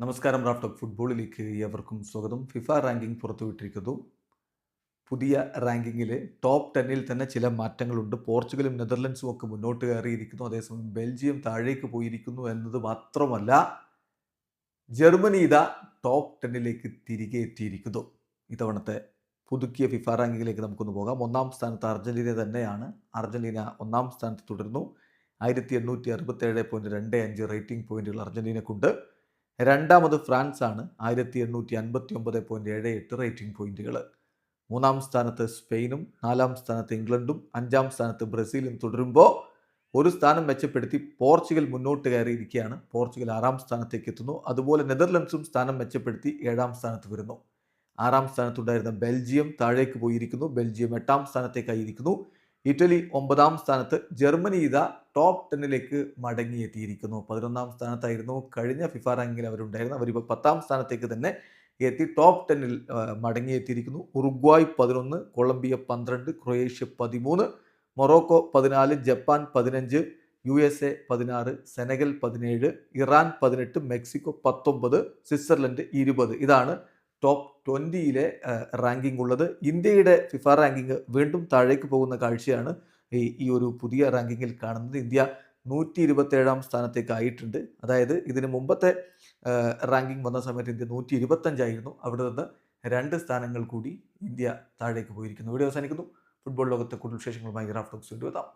നമസ്കാരം റാഫ്റ്റോക്ക് ഫുട്ബോളിലേക്ക് ഏവർക്കും സ്വാഗതം. ഫിഫ റാങ്കിംഗ് പുറത്തുവിട്ടിരിക്കുന്നു. പുതിയ റാങ്കിങ്ങിൽ ടോപ്പ് ടെന്നിൽ തന്നെ ചില മാറ്റങ്ങളുണ്ട്. പോർച്ചുഗലും നെതർലൻഡ്സും ഒക്കെ മുന്നോട്ട് കയറിയിരിക്കുന്നു. അതേസമയം ബെൽജിയം താഴേക്ക് പോയിരിക്കുന്നു എന്നത് മാത്രമല്ല ജർമ്മനി ഇതാ ടോപ്പ് ടെന്നിലേക്ക് തിരികെ എത്തിയിരിക്കുന്നു. ഇത്തവണത്തെ പുതുക്കിയ ഫിഫ റാങ്കിങ്ങിലേക്ക് നമുക്കൊന്ന് പോകാം. ഒന്നാം സ്ഥാനത്ത് അർജന്റീന തന്നെയാണ്. അർജന്റീന ഒന്നാം സ്ഥാനത്ത് തുടരുന്നു. ആയിരത്തി എണ്ണൂറ്റി അറുപത്തേഴ് പോയിന്റ് രണ്ട് അഞ്ച് റേറ്റിംഗ് പോയിന്റുകൾ അർജന്റീനക്കുണ്ട്. രണ്ടാമത് ഫ്രാൻസ് ആണ് ആയിരത്തി എണ്ണൂറ്റി അൻപത്തി ഒമ്പത് പോയിന്റ് ഏഴ് എട്ട് റേറ്റിംഗ് പോയിന്റുകൾ. മൂന്നാം സ്ഥാനത്ത് സ്പെയിനും നാലാം സ്ഥാനത്ത് ഇംഗ്ലണ്ടും അഞ്ചാം സ്ഥാനത്ത് ബ്രസീലും തുടരുമ്പോൾ ഒരു സ്ഥാനം മെച്ചപ്പെടുത്തി പോർച്ചുഗൽ മുന്നോട്ട് കയറിയിരിക്കുകയാണ്. പോർച്ചുഗൽ ആറാം സ്ഥാനത്തേക്ക് എത്തുന്നു. അതുപോലെ നെതർലൻഡ്സും സ്ഥാനം മെച്ചപ്പെടുത്തി ഏഴാം സ്ഥാനത്ത് വരുന്നു. ആറാം സ്ഥാനത്തുണ്ടായിരുന്ന ബെൽജിയം താഴേക്ക് പോയിരിക്കുന്നു. ബെൽജിയം എട്ടാം സ്ഥാനത്തേക്കായിരിക്കുന്നു. ഇറ്റലി ഒമ്പതാം സ്ഥാനത്ത് ജർമ്മനി ഇതാ ടോപ്പ് ടെന്നിലേക്ക് മടങ്ങിയെത്തിയിരിക്കുന്നു. പതിനൊന്നാം സ്ഥാനത്തായിരുന്നു കഴിഞ്ഞ ഫിഫ റാങ്കിൽ അവരുണ്ടായിരുന്നു അവരിപ്പോൾ പത്താം സ്ഥാനത്തേക്ക് തന്നെ എത്തി ടോപ്പ് ടെന്നിൽ മടങ്ങിയെത്തിയിരിക്കുന്നു. ഉറുഗ്വായ് പതിനൊന്ന് കൊളംബിയ പന്ത്രണ്ട് ക്രൊയേഷ്യ പതിമൂന്ന് മൊറോക്കോ പതിനാല് ജപ്പാൻ പതിനഞ്ച് യു എസ് എ പതിനാറ് സെനഗൽ പതിനേഴ് ഇറാൻ പതിനെട്ട് മെക്സിക്കോ പത്തൊമ്പത് സ്വിറ്റ്സർലൻഡ് ഇരുപത്. ഇതാണ് ടോപ്പ് ട്വന്റിയിലെ റാങ്കിംഗ് ഉള്ളത്. ഇന്ത്യയുടെ ഫിഫ റാങ്കിങ് വീണ്ടും താഴേക്ക് പോകുന്ന കാഴ്ചയാണ് ഈ ഈ ഒരു പുതിയ റാങ്കിങ്ങിൽ കാണുന്നത്. ഇന്ത്യ നൂറ്റി ഇരുപത്തേഴാം സ്ഥാനത്തേക്ക് ആയിട്ടുണ്ട് അതായത് ഇതിന് മുമ്പത്തെ റാങ്കിംഗ് വന്ന സമയത്ത് ഇന്ത്യ നൂറ്റി ഇരുപത്തഞ്ചായിരുന്നു അവിടെ നിന്ന് രണ്ട് സ്ഥാനങ്ങൾ കൂടി ഇന്ത്യ താഴേക്ക് പോയിരിക്കുന്നു. ഇവിടെ അവസാനിക്കുന്നു. ഫുട്ബോൾ ലോകത്തെ കൂടുതൽ വിശേഷങ്ങളുമായി ഗ്രാഫ്റ്റോക്സ് കൊണ്ടുവെത്താം